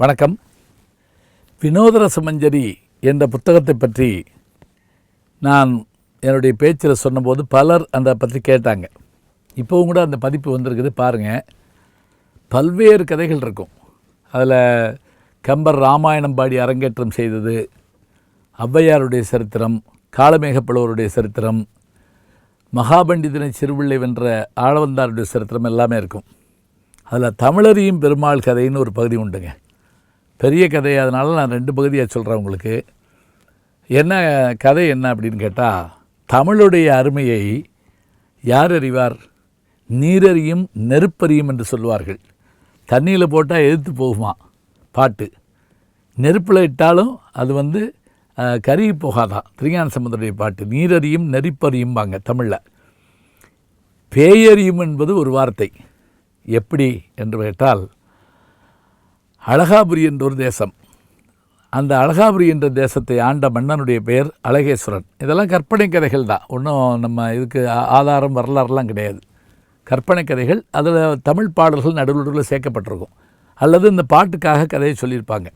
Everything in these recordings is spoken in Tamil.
வணக்கம். வினோதர சுமஞ்சரி என்ற புத்தகத்தை பற்றி நான் என்னுடைய பேச்சில் சொன்னபோது பலர் அந்த பற்றி கேட்டாங்க. இப்போவும் கூட அந்த பதிப்பு வந்திருக்குது பாருங்கள் பல்வேறு கதைகள் இருக்கும். அதில் கம்பர் ராமாயணம் பாடி அரங்கேற்றம் செய்தது ஔவையாருடைய சரித்திரம் காலமேகப்பழுவருடைய சரித்திரம் மகாபண்டிதனை சிறுவிள்ளை வென்ற ஆழவந்தாருடைய சரித்திரம் எல்லாமே இருக்கும். அதில் தமிழறியும் பெருமாள் கதைன்னு ஒரு பகுதி உண்டுங்க. பெரிய கதை அதனால நான் ரெண்டு பகுதியாக சொல்கிறேன் உங்களுக்கு. என்ன கதை என்ன அப்படின்னு கேட்டால் தமிழுடைய அருமையை யார் அறிவார்? நீரறியும் நெருப்பறியும் என்று சொல்லுவார்கள். தண்ணியில் போட்டால் எதிர்த்து போகுமா? பாட்டு. நெருப்பில் இட்டாலும் அது வந்து கருகி போகாதான் திருஞான சம்பந்தருடைய பாட்டு நீரறியும் நெருப்பறியும்பாங்க தமிழில். பேயறியும் என்பது ஒரு வார்த்தை. எப்படி என்று கேட்டால் அழகாபுரி என்ற ஒரு தேசம். அந்த அழகாபுரி என்ற தேசத்தை ஆண்ட மன்னனுடைய பெயர் அழகேஸ்வரன். இதெல்லாம் கற்பனை கதைகள் தான். ஒன்றும் நம்ம இதுக்கு ஆதாரம் வரலாறுலாம் கிடையாது. கற்பனை கதைகள். அதில் தமிழ் பாடல்கள் நடுவில் சேர்க்கப்பட்டிருக்கும். அல்லது இந்த பாட்டுக்காக கதையை சொல்லியிருப்பாங்க.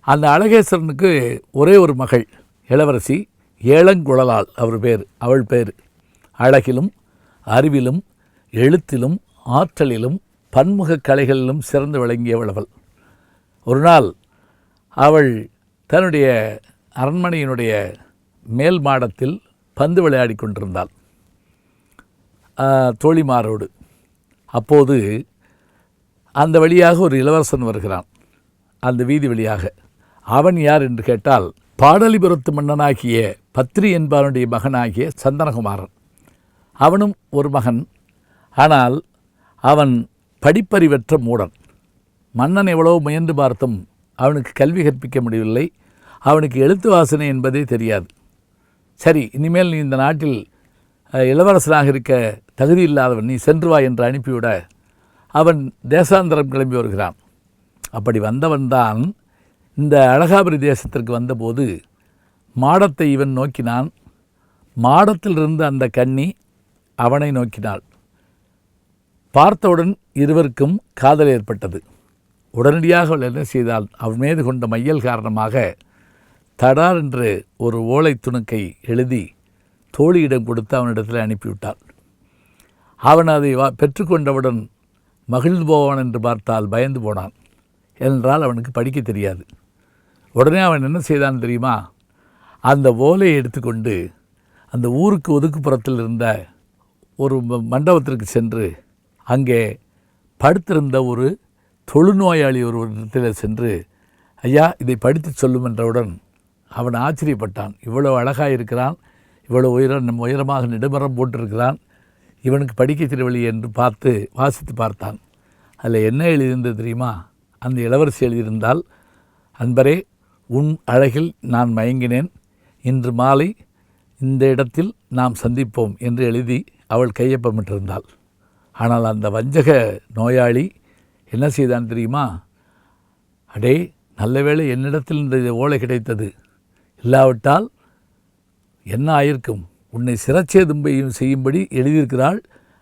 அந்த அழகேஸ்வரனுக்கு ஒரே ஒரு மகள் இளவரசி ஏழங்குழலாள் அவர் பேர் அவள் பேர். அழகிலும் அறிவிலும் எழுத்திலும் ஆற்றலிலும் பன்முக கலைகளிலும் சிறந்து விளங்கியவள் அவள். ஒரு நாள் அவள் தன்னுடைய அரண்மனையினுடைய மேல் மாடத்தில் பந்து விளையாடி கொண்டிருந்தாள். தோழிமாரோடு. அப்போது அந்த வழியாக ஒரு இளவரசன் வருகிறான். அந்த வீதி வழியாக. அவன் யார் என்று கேட்டால் பாடலிபுரத்து மன்னனாகிய பத்ரி என்பவனுடைய மகனாகிய சந்தனகுமாரன். அவனும் ஒரு மகன். ஆனால் அவன் படிப்பறிவற்ற மூடன். மன்னன் எவ்வளவு முயன்று பார்த்தும் அவனுக்கு கல்வி கற்பிக்க முடியவில்லை. அவனுக்கு எழுத்து வாசனை என்பதே தெரியாது. சரி இனிமேல் நீ இந்த நாட்டில் இளவரசனாக இருக்க தகுதி இல்லாதவன் நீ சென்று வா என்று அனுப்பிவிட அவன் தேசாந்தரம் கிளம்பி வருகிறான். அப்படி வந்தவன்தான் இந்த அழகாபுரி தேசத்திற்கு வந்தபோது மாடத்தை இவன் நோக்கினான். மாடத்திலிருந்து அந்த கன்னி அவனை நோக்கினாள். பார்த்தவுடன் இருவருக்கும் காதல் ஏற்பட்டது. உடனடியாக அவள் என்ன செய்தால் அவன் மீது கொண்ட மையல் காரணமாக தடார் என்று ஒரு ஓலை துணுக்கை எழுதி தோழியிடம் கொடுத்து அவனிடத்தில் அனுப்பிவிட்டாள். அவன் அதை வா பெற்றுக்கொண்டவுடன் மகிழ்ந்து போவான் என்று பார்த்தால் பயந்து போனான். என்றால் அவனுக்கு படிக்க தெரியாது. உடனே அவன் என்ன செய்தான் தெரியுமா? அந்த ஓலையை எடுத்துக்கொண்டு அந்த ஊருக்கு ஒதுக்குப்புறத்தில் இருந்த ஒரு மண்டபத்திற்கு சென்று அங்கே படுத்திருந்த ஒரு தொழுநோயாளி ஒருவரிடத்தில் இடத்தில் சென்று ஐயா இதை படித்து சொல்லும் என்றவுடன் அவன் ஆச்சரியப்பட்டான். இவ்வளோ அழகாக இருக்கிறான். இவ்வளோ உயரம் நம் உயரமாக நெடுமரம் போட்டிருக்கிறான். இவனுக்கு படிக்க திருவழி என்று பார்த்து வாசித்து பார்த்தான். அதில் என்ன எழுதியிருந்தது தெரியுமா? அந்த இளவரசி எழுதியிருந்தால் அன்பரே உன் அழகில் நான் மயங்கினேன். இன்று மாலை இந்த இடத்தில் நாம் சந்திப்போம் என்று எழுதி அவள் கையொப்பமிட்டிருந்தாள். ஆனால் அந்த வஞ்சக நோயாளி என்ன செய்தான் தெரியுமா? அடே நல்ல வேளை என்னிடத்தில் இந்த ஓலை கிடைத்தது. இல்லாவிட்டால் என்ன ஆயிருக்கும்? உன்னை சிரச்சேதும்பையும் செய்யும்படி எழுதியிருக்கிறாள்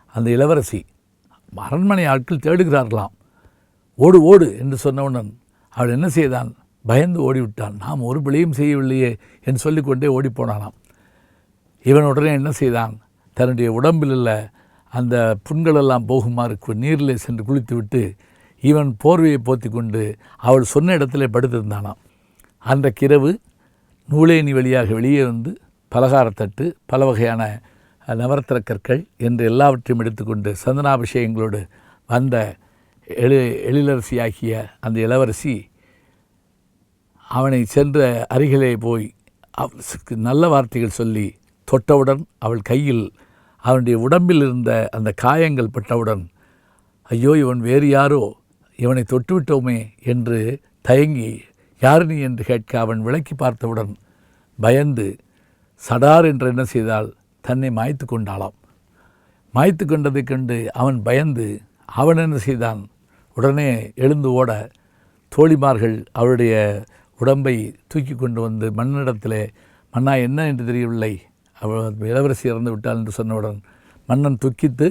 அந்த இளவரசி. அரண்மனை ஆட்கள் தேடுகிறார்களாம். ஓடு ஓடு என்று சொன்னவுடன் அவள் என்ன செய்தான்? பயந்து ஓடிவிட்டான் நாம் ஒரு பிழையும் செய்யவில்லையே என்று சொல்லிக்கொண்டே ஓடிப்போனானாம் இவன் உடனே என்ன செய்தான்? தன்னுடைய உடம்பில் உள்ள அந்த புண்களெல்லாம் போகுமாறு கு- நீரிலே சென்று குளித்துவிட்டு இவன் போர்வையை போத்தி கொண்டு அவள் சொன்ன இடத்துல படுத்திருந்தானாம். கிரவு நூலேணி வழியாக வெளியே வந்து பலகாரத்தட்டு பல வகையான நவரத்திர கற்கள் என்று எல்லாவற்றையும் எடுத்துக்கொண்டு சந்தனாபிஷேகங்களோடு வந்த எழி எழிலரசியாகிய அந்த இளவரசி அவனை சென்ற அருகிலே போய் அவனுக்கு நல்ல வார்த்தைகள் சொல்லி தொட்டவுடன் அவள் கையில் அவனுடைய உடம்பில் இருந்த அந்த காயங்கள் பட்டவுடன் ஐயோ இவன் வேறு யாரோ? இவனை தொட்டுவிட்டோமே என்று தயங்கி யார் நீ? என்று கேட்க அவன் விளக்கி பார்த்தவுடன் பயந்து சடார் என்று என்ன செய்தால் தன்னை மாய்த்து கொண்டாளாம். மாய்த்து கொண்டதை கண்டு அவன் பயந்து அவன் என்ன செய்தான்? உடனே எழுந்து ஓட தோழிமார்கள் அவருடைய உடம்பை தூக்கி கொண்டு வந்து மன்னிடத்தில் மன்னா என்ன என்று தெரியவில்லை. அவள் இளவரசி இறந்து விட்டாள் என்று சொன்னவுடன் மன்னன் துக்கித்து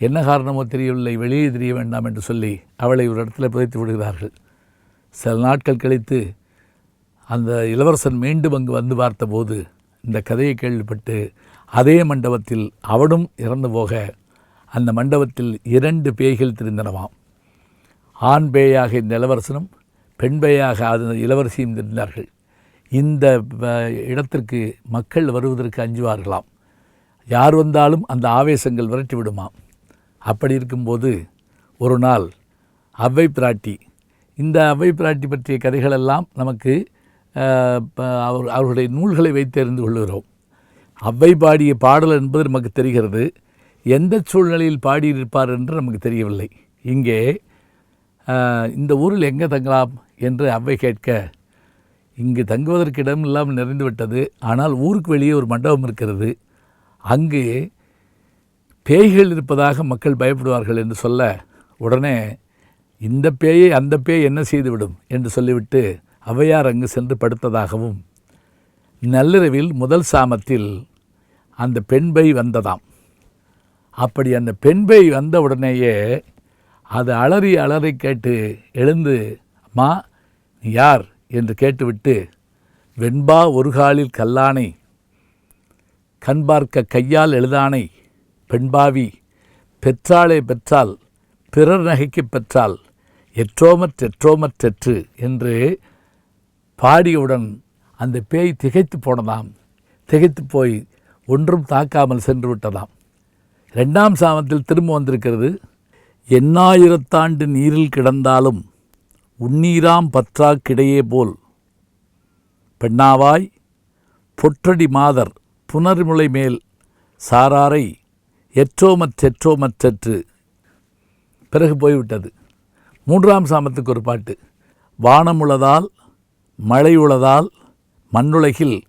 என்ன காரணமோ தெரியவில்லை வெளியே தெரிய வேண்டாம் என்று சொல்லி அவளை ஒரு இடத்துல புதைத்து விடுகிறார்கள். சில நாட்கள் கழித்து அந்த இளவரசன் மீண்டும் அங்கு வந்து பார்த்தபோது இந்த கதையை கேள்விப்பட்டு அதே மண்டபத்தில் அவனும் இறந்து போக அந்த மண்டபத்தில் இரண்டு பேய்கள் தெரிந்தனவாம். ஆண் பேயாக இந்த இளவரசனும் பெண் பேயாக அது இளவரசியும் தெரிந்தார்கள். இந்த இடத்திற்கு மக்கள் வருவதற்கு அஞ்சுவார்களாம். யார் வந்தாலும் அந்த ஆவேசங்கள் விரட்டி விடுமாம் அப்படி இருக்கும்போது ஒரு நாள் அவ்வை பிராட்டி இந்த அவ்வை பிராட்டி பற்றிய கதைகளெல்லாம் நமக்கு ப- அவர் அவர்களுடைய நூல்களை வைத்து அறிந்து கொள்கிறோம். அவ்வை பாடிய பாடல் என்பது நமக்கு தெரிகிறது. எந்த சூழ்நிலையில் பாடியிருப்பார் என்று நமக்கு தெரியவில்லை. இங்கே இந்த ஊரில் எங்கே தங்கலாம் என்று அவ்வை கேட்க இங்கு தங்குவதற்கு இடம் இல்லாமல் நிறைந்துவிட்டது. ஆனால் ஊருக்கு வெளியே ஒரு மண்டபம் இருக்கிறது. அங்கு பேய்கள் இருப்பதாக மக்கள் பயப்படுவார்கள் என்று சொல்ல உடனே இந்த பேயை அந்த பேய் என்ன செய்துவிடும்? என்று சொல்லிவிட்டு அவையார் அங்கு சென்று படுத்ததாகவும் நள்ளிரவில் முதல் சாமத்தில் அந்த பெண் பேய் வந்ததாம். அப்படி அந்த பெண் பேய் வந்த உடனேயே அது அலறி அலறி கேட்டு எழுந்து அம்மா நீ யார்? என்று கேட்டுவிட்டு வெண்பா ஒரு காலில் கல்லானை கண்பார்க்க கையால் எழுதானை பெண்பாவி பெற்றாளே பெற்றால் பிறர் நகைக்கு பெற்றால் எற்றோமற்றெற்றோமற்றெற்று என்று பாடியவுடன் அந்த பேய் திகைத்து போனதாம். திகைத்து போய் ஒன்றும் தாக்காமல் சென்று விட்டதாம் ரெண்டாம் சாமத்தில் திரும்ப வந்திருக்கிறது. எண்ணாயிரத்தாண்டு நீரில் கிடந்தாலும் உன்னீராம் பற்றா கிடையே போல். பெண்ணாவாய் பொற்றடி மாதர் புனர்முலை மேல் சாராரை எற்றோமற்றெற்றோமற்றற்று பிறகு போய்விட்டது. மூன்றாம் சாமத்துக்கு ஒரு பாட்டு. வானமுள்ளதால் மழை மண்ணுலகில்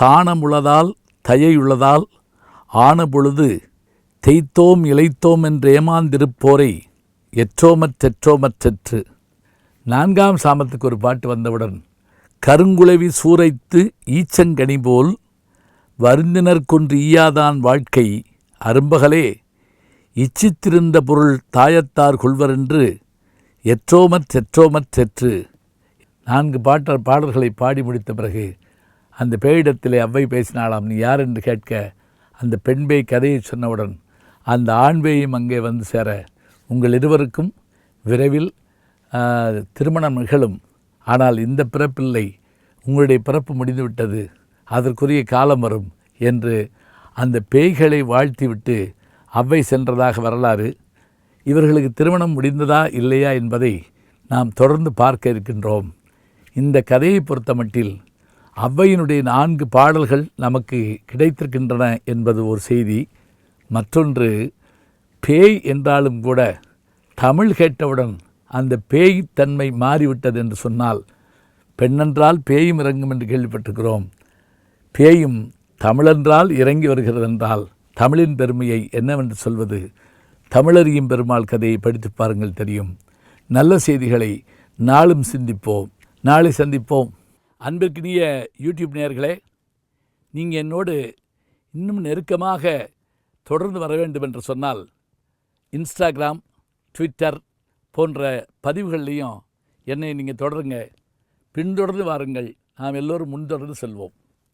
தானமுள்ளதால் தயையுள்ளதால் ஆன பொழுது தேய்த்தோம் இழைத்தோம் என்று ஏமாந்திருப்போரை எற்றோமற்றெற்றோமற்றற்று நான்காம் சாமத்துக்கு ஒரு பாட்டு வந்தவுடன் கருங்குலவி சூறைத்து ஈச்சங்கனி போல் வருந்தினர் கொன்று ஈயாதான் வாழ்க்கை அரும்பகலே இச்சித்திருந்த பொருள் தாயத்தார் கொள்வரென்று எற்றோமற் செற்றோமற் செற்று. நான்கு பாட்ட பாடல்களை பாடி முடித்த பிறகு அந்த பேயிடத்திலே அவ்வை பேசினாளாம் நீ யார் என்று கேட்க அந்த பெண் பேய் கதையை சொன்னவுடன் அந்த ஆண் பேயும் அங்கே வந்து சேர உங்கள் இருவருக்கும் விரைவில் திருமணம் நிகழும். ஆனால் இந்த பிறப்பில்லை. உங்களுடைய பிறப்பு முடிந்துவிட்டது. அதற்குரிய காலம் வரும் என்று அந்த பேய்களை வாழ்த்திவிட்டு அவ்வை சென்றதாக வரலாறு. இவர்களுக்கு திருமணம் முடிந்ததா இல்லையா என்பதை நாம் தொடர்ந்து பார்க்க இருக்கின்றோம். இந்த கதையை பொறுத்தமட்டில் ஔவையினுடைய நான்கு பாடல்கள் நமக்கு கிடைத்திருக்கின்றன என்பது ஒரு செய்தி. மற்றொன்று பேய் என்றாலும் கூட தமிழ் கேட்டவுடன் அந்த பேய் தன்மை மாறிவிட்டது என்று சொன்னால் பெண்ணென்றால் பேயும் இறங்கும் என்று கேள்விப்பட்டிருக்கிறோம். பேயும் தமிழென்றால் இறங்கி வருகிறது என்றால் தமிழின் பெருமையை என்னவென்று சொல்வது? தமிழறியும் பெருமாள் கதையை படித்து பாருங்கள் தெரியும். நல்ல செய்திகளை நாளும் சிந்திப்போம். நாளை சந்திப்போம். அன்பிற்கினிய யூடியூப் நேயர்களே நீங்கள் என்னோடு இன்னும் நெருக்கமாக தொடர்ந்து வர வேண்டும் என்று சொன்னால் இன்ஸ்டாகிராம் ட்விட்டர் போன்ற பதிவுகள்லேயும் என்னை நீங்கள் தொடருங்க. பின்தொடர்ந்து வாருங்கள். நாம் எல்லோரும் முன்தொடர்ந்து செல்வோம்.